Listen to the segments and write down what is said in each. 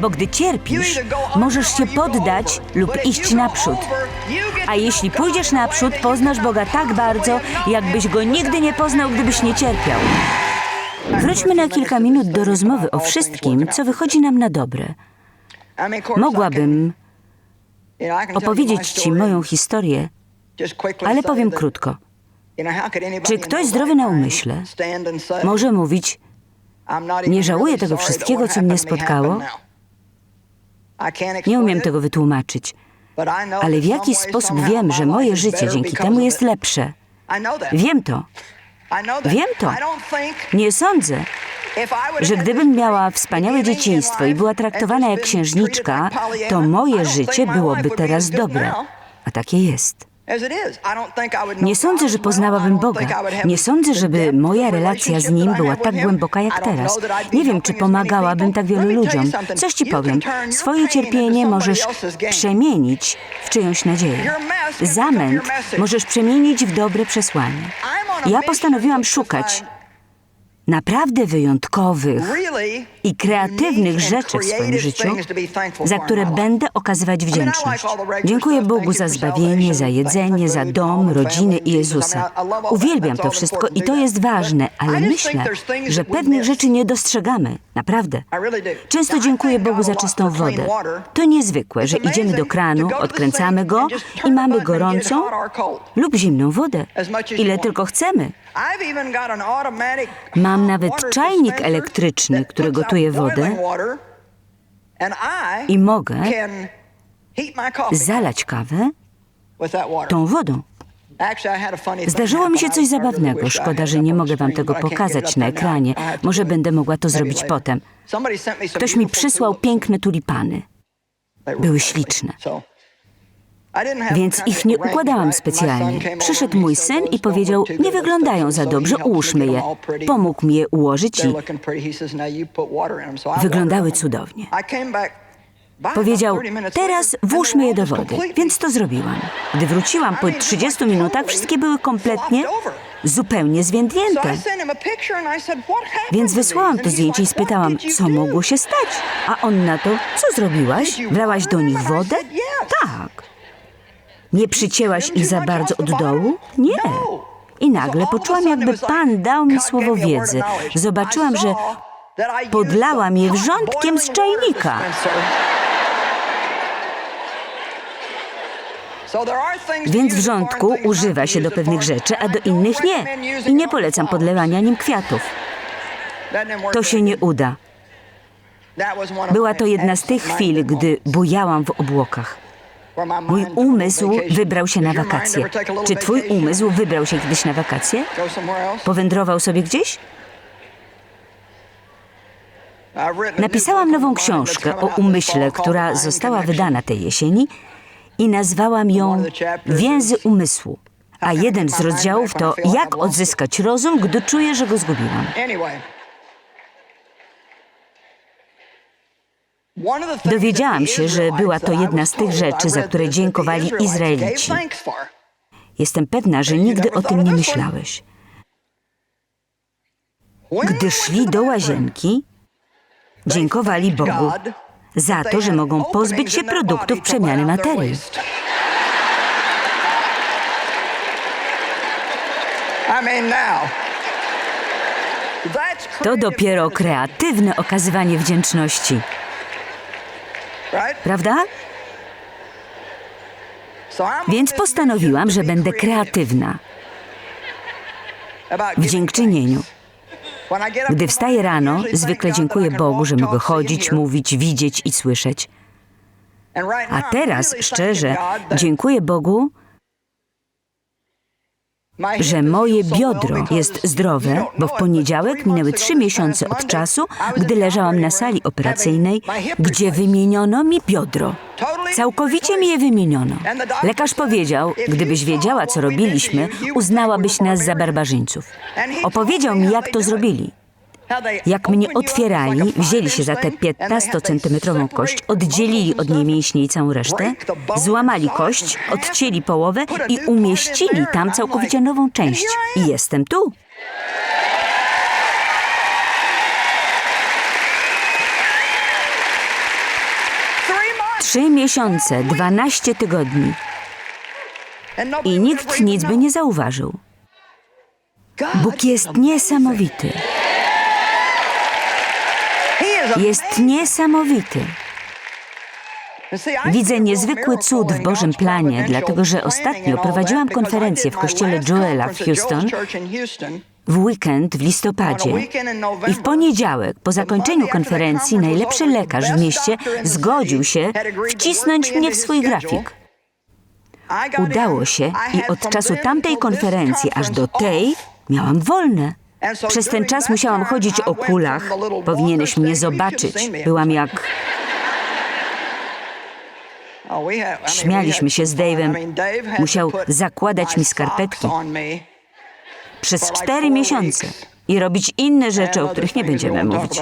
bo gdy cierpisz, możesz się poddać lub iść naprzód. A jeśli pójdziesz naprzód, poznasz Boga tak bardzo, jakbyś go nigdy nie poznał, gdybyś nie cierpiał. Wróćmy na kilka minut do rozmowy o wszystkim, co wychodzi nam na dobre. Mogłabym opowiedzieć Ci moją historię, ale powiem krótko. Czy ktoś zdrowy na umyśle Może mówić, nie żałuję tego wszystkiego, co mnie spotkało? Nie umiem tego wytłumaczyć, ale w jakiś sposób wiem, że moje życie dzięki temu jest lepsze. Wiem to. Wiem to. Nie sądzę, że gdybym miała wspaniałe dzieciństwo i była traktowana jak księżniczka, to moje życie byłoby teraz dobre. A takie jest. Nie sądzę, że poznałabym Boga. Nie sądzę, żeby moja relacja z Nim była tak głęboka jak teraz. Nie wiem, czy pomagałabym tak wielu ludziom. Coś Ci powiem. Swoje cierpienie możesz przemienić w czyjąś nadzieję. Zamęt możesz przemienić w dobre przesłanie. Ja postanowiłam szukać naprawdę wyjątkowych i kreatywnych rzeczy w swoim życiu, za które będę okazywać wdzięczność. Dziękuję Bogu za zbawienie, za jedzenie, za dom, rodzinę i Jezusa. Uwielbiam to wszystko i to jest ważne, ale myślę, że pewnych rzeczy nie dostrzegamy. Naprawdę. Często dziękuję Bogu za czystą wodę. To niezwykłe, że idziemy do kranu, odkręcamy go i mamy gorącą lub zimną wodę, ile tylko chcemy. Mam nawet czajnik elektryczny, który gotuje wodę i mogę zalać kawę tą wodą. Zdarzyło mi się coś zabawnego. Szkoda, że nie mogę wam tego pokazać na ekranie. Może będę mogła to zrobić potem. Ktoś mi przysłał piękne tulipany. Były śliczne. Więc ich nie układałam specjalnie. Przyszedł mój syn i powiedział, nie wyglądają za dobrze, ułóżmy je. Pomógł mi je ułożyć i wyglądały cudownie. Powiedział, teraz włóżmy je do wody, więc to zrobiłam. Gdy wróciłam po 30 minutach, wszystkie były kompletnie, zupełnie zwiędnięte. Więc wysłałam to zdjęcie i spytałam, co mogło się stać. A on na to, co zrobiłaś? Wlałaś do nich wodę? Tak. Nie przycięłaś ich za bardzo od dołu? Nie. I nagle poczułam, jakby Pan dał mi słowo wiedzy. Zobaczyłam, że podlałam je wrzątkiem z czajnika. Więc wrzątku używa się do pewnych rzeczy, a do innych nie. I nie polecam podlewania nim kwiatów. To się nie uda. Była to jedna z tych chwil, gdy bujałam w obłokach. Mój umysł wybrał się na wakacje. Czy twój umysł wybrał się kiedyś na wakacje? Powędrował sobie gdzieś? Napisałam nową książkę o umyśle, która została wydana tej jesieni i nazwałam ją Więzy umysłu. A jeden z rozdziałów to Jak odzyskać rozum, gdy czuję, że go zgubiłam. Dowiedziałam się, że była to jedna z tych rzeczy, za które dziękowali Izraelici. Jestem pewna, że nigdy o tym nie myślałeś. Gdy szli do łazienki, dziękowali Bogu za to, że mogą pozbyć się produktów przemiany materii. To dopiero kreatywne okazywanie wdzięczności, prawda? Więc postanowiłam, że będę kreatywna w dziękczynieniu. Gdy wstaję rano, zwykle dziękuję Bogu, że mogę chodzić, mówić, widzieć i słyszeć. A teraz, szczerze, dziękuję Bogu, że moje biodro jest zdrowe, bo w poniedziałek minęły trzy miesiące od czasu, gdy leżałam na sali operacyjnej, gdzie wymieniono mi biodro. Całkowicie mi je wymieniono. Lekarz powiedział, gdybyś wiedziała, co robiliśmy, uznałabyś nas za barbarzyńców. Opowiedział mi, jak to zrobili. Jak mnie otwierali, wzięli się za tę 15-centymetrową kość, oddzielili od niej mięśnie i całą resztę, złamali kość, odcięli połowę i umieścili tam całkowicie nową część. I jestem tu. Trzy miesiące, dwanaście tygodni i nikt nic by nie zauważył. Bóg jest niesamowity. Jest niesamowity. Widzę niezwykły cud w Bożym planie, dlatego że ostatnio prowadziłam konferencję w kościele Joela w Houston w weekend w listopadzie. I w poniedziałek, po zakończeniu konferencji, najlepszy lekarz w mieście zgodził się wcisnąć mnie w swój grafik. Udało się i od czasu tamtej konferencji aż do tej miałam wolne. Przez ten czas musiałam chodzić o kulach. Powinieneś mnie zobaczyć. Byłam jak... Śmialiśmy się z Dave'em. Musiał zakładać mi skarpetki. przez cztery miesiące i robić inne rzeczy, o których nie będziemy mówić.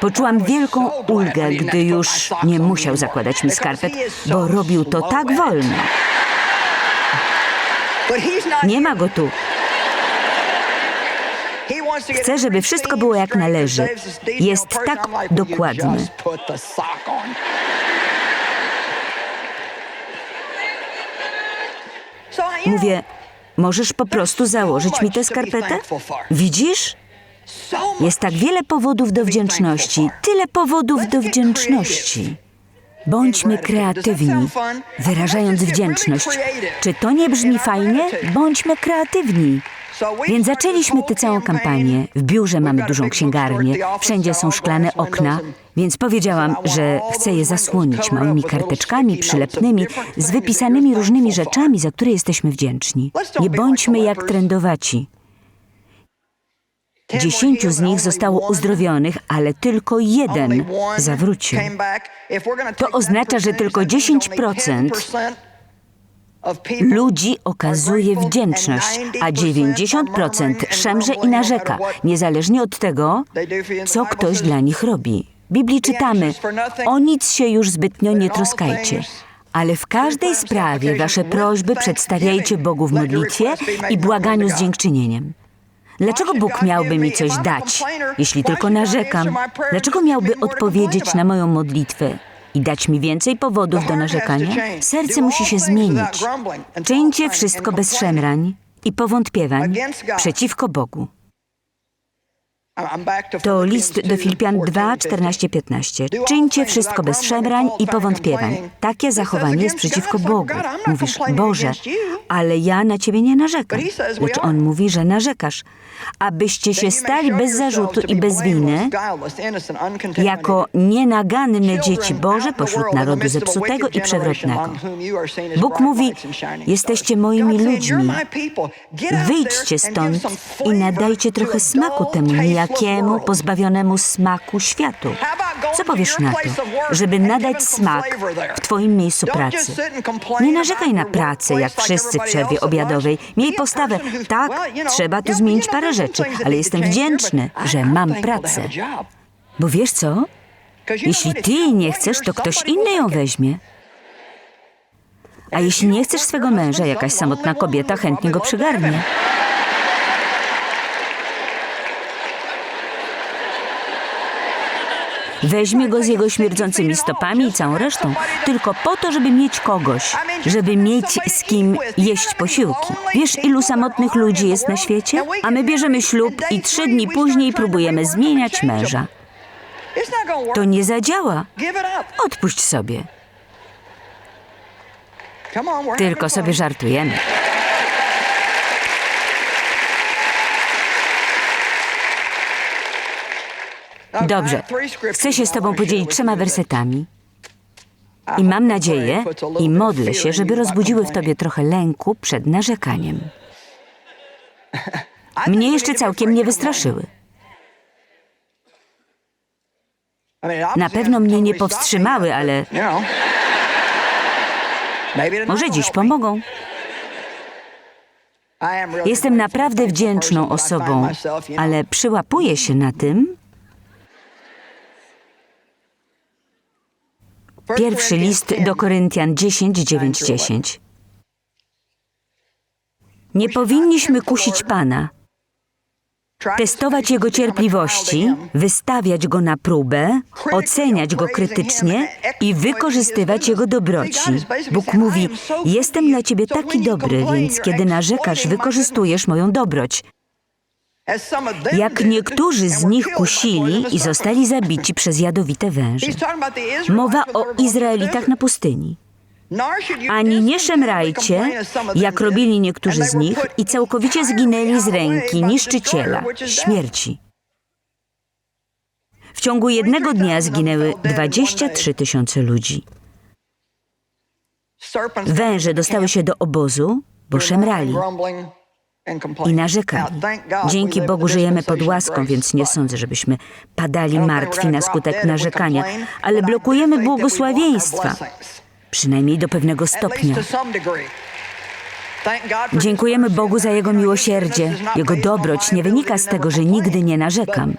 Poczułam wielką ulgę, gdy już nie musiał zakładać mi skarpet, bo robił to tak wolno. Nie ma go tu. Chce, żeby wszystko było jak należy. Jest tak dokładny. Mówię, możesz po prostu założyć mi tę skarpetę? Widzisz? Jest tak wiele powodów do wdzięczności, tyle powodów do wdzięczności. Bądźmy kreatywni, wyrażając wdzięczność. Czy to nie brzmi fajnie? Bądźmy kreatywni. Więc zaczęliśmy tę całą kampanię. W biurze mamy dużą księgarnię, wszędzie są szklane okna, więc powiedziałam, że chcę je zasłonić małymi karteczkami przylepnymi z wypisanymi różnymi rzeczami, za które jesteśmy wdzięczni. Nie bądźmy jak trendowaci. Dziesięciu z nich zostało uzdrowionych, ale tylko jeden zawrócił. To oznacza, że tylko 10% Ludzi okazuje wdzięczność, a 90% szemrze i narzeka, niezależnie od tego, co ktoś dla nich robi. W Biblii czytamy: O nic się już zbytnio nie troskajcie. Ale w każdej sprawie wasze prośby przedstawiajcie Bogu w modlitwie i błaganiu z dziękczynieniem. Dlaczego Bóg miałby mi coś dać, jeśli tylko narzekam? Dlaczego miałby odpowiedzieć na moją modlitwę i dać mi więcej powodów do narzekania? Serce musi się zmienić. Czyńcie wszystko bez szemrań i powątpiewań przeciwko Bogu. To list do Filipian 2, 14, 15. Czyńcie wszystko bez szemrań i powątpiewań. Takie zachowanie jest przeciwko Bogu. Mówisz, Boże, ale ja na ciebie nie narzekam. Lecz on mówi, że narzekasz. Abyście się stali bez zarzutu i bez winy, jako nienaganne dzieci Boże pośród narodu zepsutego i przewrotnego. Bóg mówi, jesteście moimi ludźmi. Wyjdźcie stąd i nadajcie trochę smaku temu nijakiemu, pozbawionemu smaku światu. Co powiesz na to, żeby nadać smak w Twoim miejscu pracy? Nie narzekaj na pracę, jak wszyscy w przerwie obiadowej. Miej postawę. Tak, trzeba tu zmienić parę rzeczy, ale jestem wdzięczny, że mam pracę. Bo wiesz co? Jeśli Ty nie chcesz, to ktoś inny ją weźmie. A jeśli nie chcesz swego męża, jakaś samotna kobieta chętnie go przygarnie. Weźmie go z jego śmierdzącymi stopami i całą resztą, tylko po to, żeby mieć kogoś, żeby mieć z kim jeść posiłki. Wiesz, ilu samotnych ludzi jest na świecie? A my bierzemy ślub i trzy dni później próbujemy zmieniać męża. To nie zadziała. Odpuść sobie. Tylko sobie żartujemy. Dobrze, chcę się z Tobą podzielić trzema wersetami. I mam nadzieję i modlę się, żeby rozbudziły w Tobie trochę lęku przed narzekaniem. Mnie jeszcze całkiem nie wystraszyły. Na pewno mnie nie powstrzymały, ale może dziś pomogą. Jestem naprawdę wdzięczną osobą, ale przyłapuję się na tym, Pierwszy list do Koryntian 10, 9, 10. Nie powinniśmy kusić Pana, testować jego cierpliwości, wystawiać go na próbę, oceniać go krytycznie i wykorzystywać jego dobroci. Bóg mówi: Jestem dla ciebie taki dobry, więc kiedy narzekasz, wykorzystujesz moją dobroć. Jak niektórzy z nich kusili i zostali zabici przez jadowite węże. Mowa o Izraelitach na pustyni. Ani nie szemrajcie, jak robili niektórzy z nich i całkowicie zginęli z ręki niszczyciela, śmierci. W ciągu jednego dnia zginęły 23 tysiące ludzi. Węże dostały się do obozu, bo szemrali i narzekali. Dzięki Bogu żyjemy pod łaską, więc nie sądzę, żebyśmy padali martwi na skutek narzekania, ale blokujemy błogosławieństwa, przynajmniej do pewnego stopnia. Dziękujemy Bogu za Jego miłosierdzie. Jego dobroć nie wynika z tego, że nigdy nie narzekam,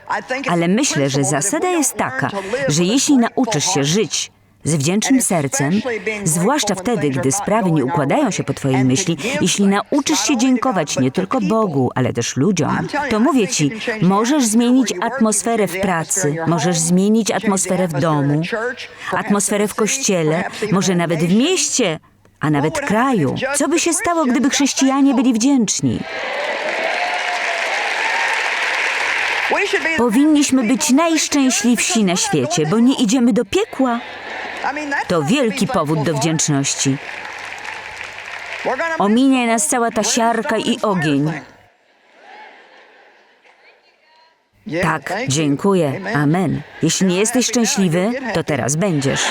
ale myślę, że zasada jest taka, że jeśli nauczysz się żyć z wdzięcznym sercem, zwłaszcza wtedy, gdy sprawy nie układają się po Twojej myśli, jeśli nauczysz się dziękować nie tylko Bogu, ale też ludziom, to mówię Ci, możesz zmienić atmosferę w pracy, możesz zmienić atmosferę w domu, atmosferę w kościele, może nawet w mieście, a nawet kraju. Co by się stało, gdyby chrześcijanie byli wdzięczni? Powinniśmy być najszczęśliwsi na świecie, bo nie idziemy do piekła. To wielki powód do wdzięczności. Ominie nas cała ta siarka i ogień. Tak, dziękuję. Amen. Jeśli nie jesteś szczęśliwy, to teraz będziesz.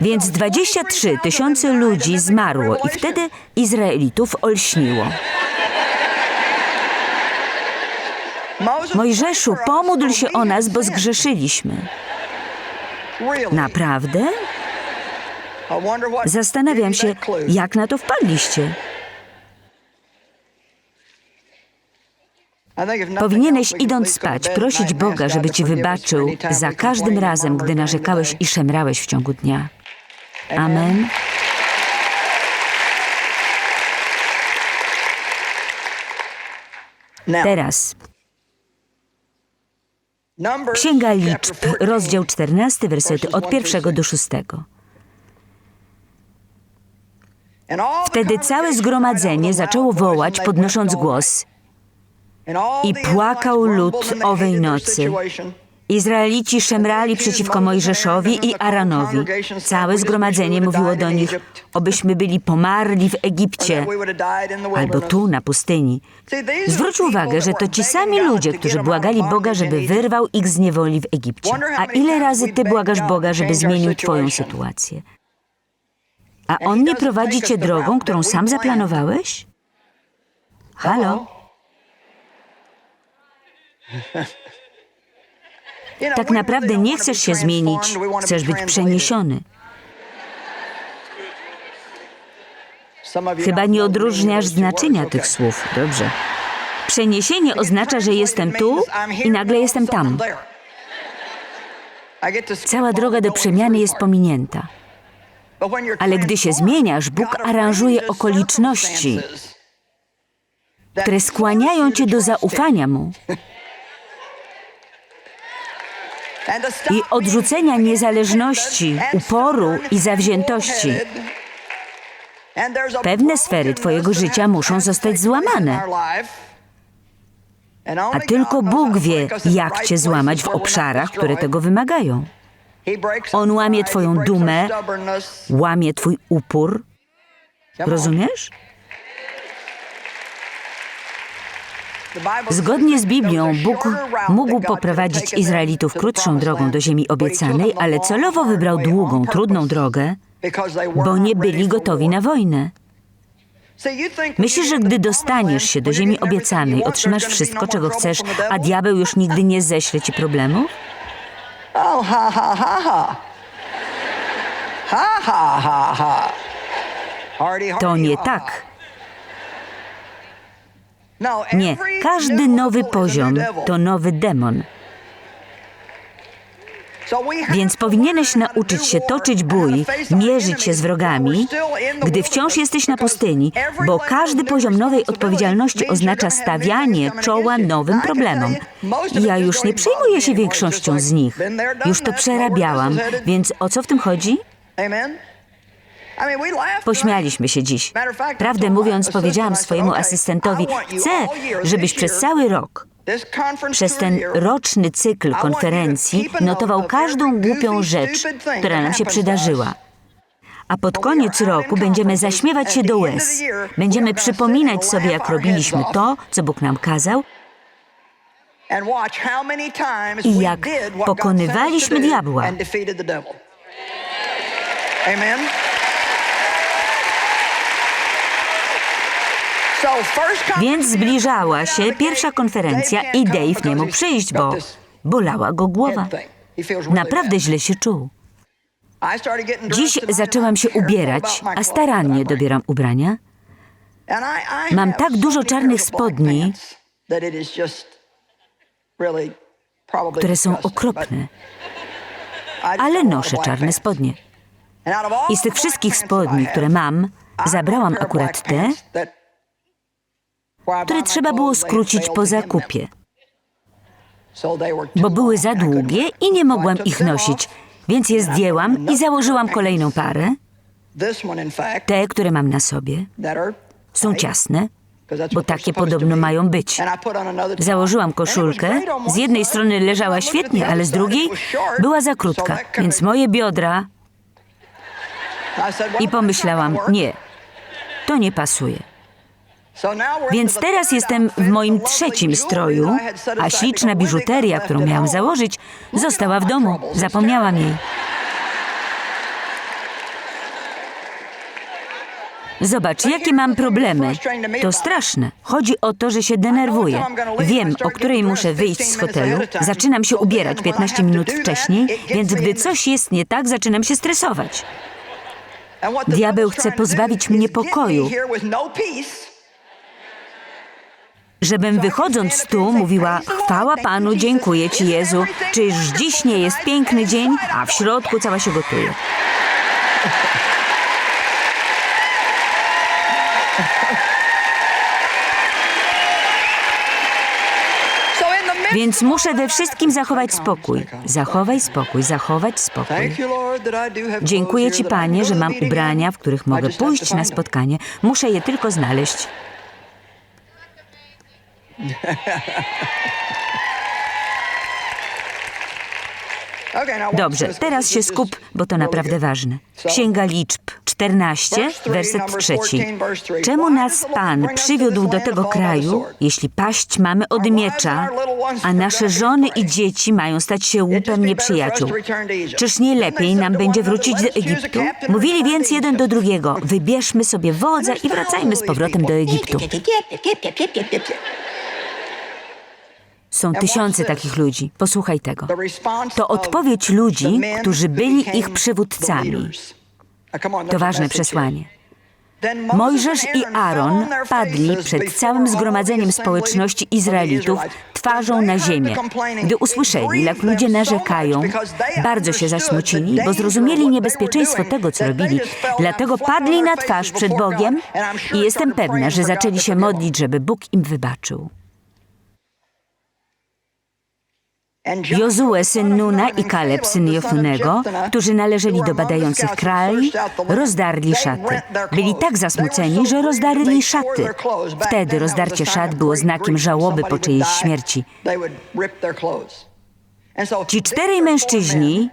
Więc 23 tysiące ludzi zmarło i wtedy Izraelitów olśniło. Mojżeszu, pomódl się o nas, bo zgrzeszyliśmy. Naprawdę? Zastanawiam się, jak na to wpadliście. Powinieneś idąc spać prosić Boga, żeby ci wybaczył za każdym razem, gdy narzekałeś i szemrałeś w ciągu dnia. Amen. Teraz Księga Liczb, rozdział 14, wersety od pierwszego do szóstego. Wtedy całe zgromadzenie zaczęło wołać, podnosząc głos. I płakał lud owej nocy. Izraelici szemrali przeciwko Mojżeszowi i Aranowi. Całe zgromadzenie mówiło do nich, obyśmy byli pomarli w Egipcie albo tu na pustyni. Zwróć uwagę, że to ci sami ludzie, którzy błagali Boga, żeby wyrwał ich z niewoli w Egipcie. A ile razy ty błagasz Boga, żeby zmienił twoją sytuację? A On nie prowadzi cię drogą, którą sam zaplanowałeś? Halo? Tak naprawdę nie chcesz się zmienić, chcesz być przeniesiony. Chyba nie odróżniasz znaczenia tych słów. Dobrze. Przeniesienie oznacza, że jestem tu i nagle jestem tam. Cała droga do przemiany jest pominięta. Ale gdy się zmieniasz, Bóg aranżuje okoliczności, które skłaniają cię do zaufania Mu i odrzucenia niezależności, uporu i zawziętości. Pewne sfery Twojego życia muszą zostać złamane. A tylko Bóg wie, jak Cię złamać w obszarach, które tego wymagają. On łamie Twoją dumę, łamie Twój upór. Rozumiesz? Zgodnie z Biblią Bóg mógł poprowadzić Izraelitów krótszą drogą do ziemi obiecanej, ale celowo wybrał długą, trudną drogę, bo nie byli gotowi na wojnę. Myślisz, że gdy dostaniesz się do ziemi obiecanej, otrzymasz wszystko, czego chcesz, a diabeł już nigdy nie ześle ci problemów? Oh, ha, ha, ha, ha. Ha, ha, ha, ha. To nie tak. Nie, każdy nowy poziom to nowy demon. Więc powinieneś nauczyć się toczyć bój, mierzyć się z wrogami, gdy wciąż jesteś na pustyni, bo każdy poziom nowej odpowiedzialności oznacza stawianie czoła nowym problemom. Ja już nie przejmuję się większością z nich. Już to przerabiałam, więc o co w tym chodzi? Pośmialiśmy się dziś. Prawdę mówiąc, powiedziałam swojemu asystentowi: Chcę, żebyś przez cały rok, przez ten roczny cykl konferencji, notował każdą głupią rzecz, która nam się przydarzyła. A pod koniec roku będziemy zaśmiewać się do łez. Będziemy przypominać sobie, jak robiliśmy to, co Bóg nam kazał, i jak pokonywaliśmy diabła. Amen. Więc zbliżała się pierwsza konferencja i Dave nie mógł przyjść, bo bolała go głowa. Naprawdę źle się czuł. Dziś zaczęłam się ubierać, a starannie dobieram ubrania. Mam tak dużo czarnych spodni, które są okropne, ale noszę czarne spodnie. I z tych wszystkich spodni, które mam, zabrałam akurat te, które trzeba było skrócić po zakupie, bo były za długie i nie mogłam ich nosić, więc je zdjęłam i założyłam kolejną parę. Te, które mam na sobie, są ciasne, bo takie podobno mają być. Założyłam koszulkę, z jednej strony leżała świetnie, ale z drugiej była za krótka, więc moje biodra... I pomyślałam, nie, to nie pasuje. Więc teraz jestem w moim trzecim stroju, a śliczna biżuteria, którą miałam założyć, została w domu. Zapomniałam jej. Zobacz, jakie mam problemy. To straszne. Chodzi o to, że się denerwuję. Wiem, o której muszę wyjść z hotelu. Zaczynam się ubierać 15 minut wcześniej, więc gdy coś jest nie tak, zaczynam się stresować. Diabeł chce pozbawić mnie pokoju, Żebym wychodząc tu mówiła chwała Panu, dziękuję Ci Jezu, czyż dziś nie jest piękny dzień, a w środku cała się gotuje. Więc muszę we wszystkim zachować spokój. Zachowaj spokój, zachować spokój. Dziękuję Ci, Panie, że mam ubrania, w których mogę pójść na spotkanie. Muszę je tylko znaleźć. Dobrze, teraz się skup, bo to naprawdę ważne. Księga Liczb 14, werset trzeci. Czemu nas Pan przywiódł do tego kraju, jeśli paść mamy od miecza, a nasze żony i dzieci mają stać się łupem nieprzyjaciół? Czyż nie lepiej nam będzie wrócić do Egiptu? Mówili więc jeden do drugiego, wybierzmy sobie wodza i wracajmy z powrotem do Egiptu. Są tysiące takich ludzi. Posłuchaj tego. To odpowiedź ludzi, którzy byli ich przywódcami. To ważne przesłanie. Mojżesz i Aaron padli przed całym zgromadzeniem społeczności Izraelitów twarzą na ziemię. Gdy usłyszeli, jak ludzie narzekają, bardzo się zasmucili, bo zrozumieli niebezpieczeństwo tego, co robili. Dlatego padli na twarz przed Bogiem i jestem pewna, że zaczęli się modlić, żeby Bóg im wybaczył. Jozue, syn Nuna i Kaleb, syn Jofunego, którzy należeli do badających kraj, rozdarli szaty. Byli tak zasmuceni, że rozdarli szaty. Wtedy rozdarcie szat było znakiem żałoby po czyjejś śmierci. Ci czterej mężczyźni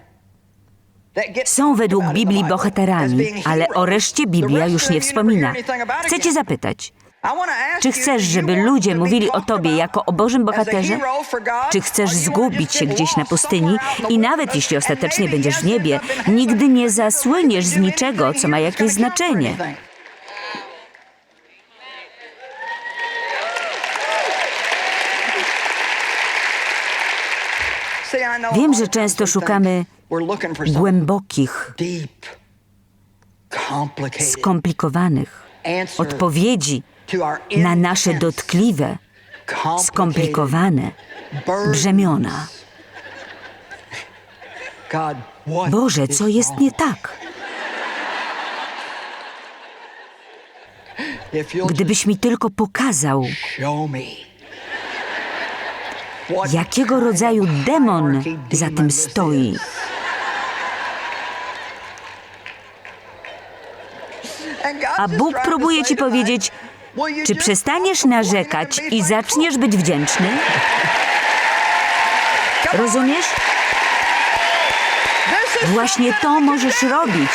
są według Biblii bohaterami, ale o reszcie Biblia już nie wspomina. Chcę cię zapytać, czy chcesz, żeby ludzie mówili o tobie jako o Bożym bohaterze? Czy chcesz zgubić się gdzieś na pustyni? i nawet jeśli ostatecznie będziesz w niebie, nigdy nie zasłyniesz z niczego, co ma jakieś znaczenie? Wiem, że często szukamy głębokich, skomplikowanych odpowiedzi na nasze dotkliwe, skomplikowane brzemiona. Boże, co jest nie tak? Gdybyś mi tylko pokazał, jakiego rodzaju demon za tym stoi. A Bóg próbuje ci powiedzieć, czy przestaniesz narzekać i zaczniesz być wdzięczny? Rozumiesz? Właśnie to możesz robić.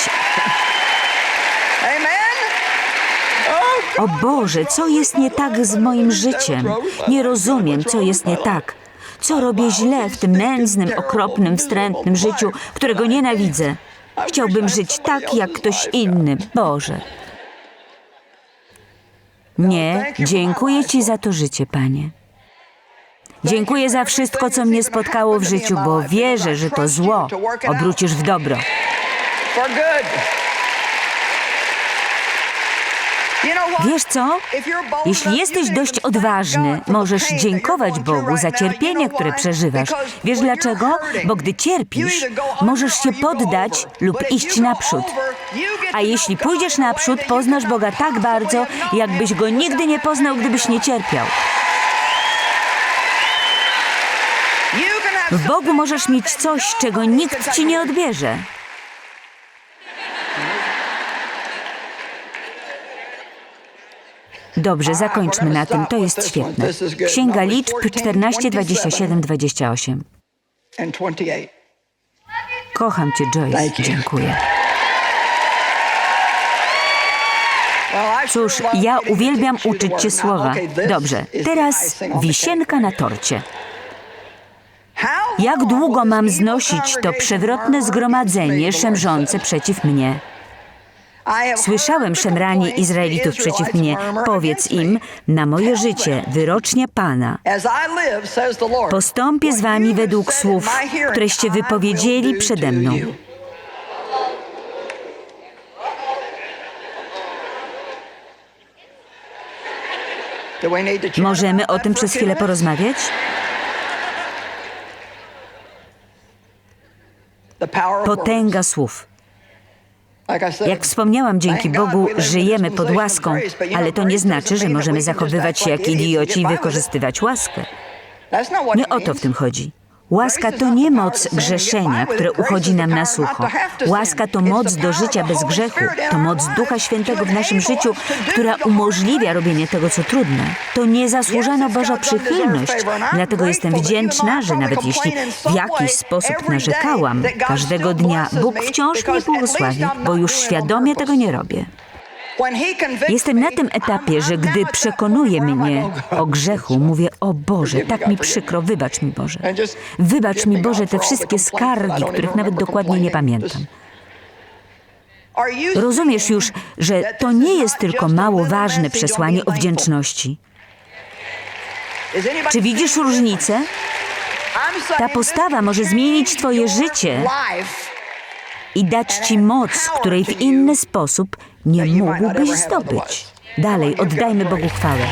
O Boże, co jest nie tak z moim życiem? Nie rozumiem, co jest nie tak. Co robię źle w tym nędznym, okropnym, wstrętnym życiu, którego nienawidzę? Chciałbym żyć tak, jak ktoś inny. Boże. Nie, dziękuję Ci za to życie, Panie. Dziękuję za wszystko, co mnie spotkało w życiu, bo wierzę, że to zło obrócisz w dobro. Wiesz co? Jeśli jesteś dość odważny, możesz dziękować Bogu za cierpienie, które przeżywasz. Wiesz dlaczego? Bo gdy cierpisz, możesz się poddać lub iść naprzód. A jeśli pójdziesz naprzód, poznasz Boga tak bardzo, jakbyś go nigdy nie poznał, gdybyś nie cierpiał. W Bogu możesz mieć coś, czego nikt ci nie odbierze. Dobrze, zakończmy na tym. To jest świetne. Księga liczb 14, 27, 28. And 28. Kocham cię, Joyce. Dziękuję. Cóż, ja uwielbiam uczyć cię słowa. Dobrze, teraz wisienka na torcie. Jak długo mam znosić to przewrotne zgromadzenie szemrzące przeciw mnie? Słyszałem szemranie Izraelitów przeciw mnie. Powiedz im, na moje życie, them, wyrocznie Pana. Postąpię z wami według słów, któreście wypowiedzieli przede mną. Możemy o tym przez chwilę porozmawiać? Potęga słów. Jak wspomniałam, dzięki Bogu żyjemy pod łaską, ale to nie znaczy, że możemy zachowywać się jak idioci i wykorzystywać łaskę. Nie o to w tym chodzi. Łaska to nie moc grzeszenia, które uchodzi nam na sucho. Łaska to moc do życia bez grzechu. To moc Ducha Świętego w naszym życiu, która umożliwia robienie tego, co trudne. To niezasłużona Boża przychylność. Dlatego jestem wdzięczna, że nawet jeśli w jakiś sposób narzekałam, każdego dnia Bóg wciąż mnie błogosławi, bo już świadomie tego nie robię. Jestem na tym etapie, że gdy przekonuje mnie o grzechu, mówię, o Boże, tak mi przykro, wybacz mi Boże. Wybacz mi Boże te wszystkie skargi, których nawet dokładnie nie pamiętam. Rozumiesz już, że to nie jest tylko mało ważne przesłanie o wdzięczności. Czy widzisz różnicę? Ta postawa może zmienić twoje życie i dać ci moc, której w inny sposób nie mógłbyś zdobyć. Dalej, oddajmy Bogu chwałę.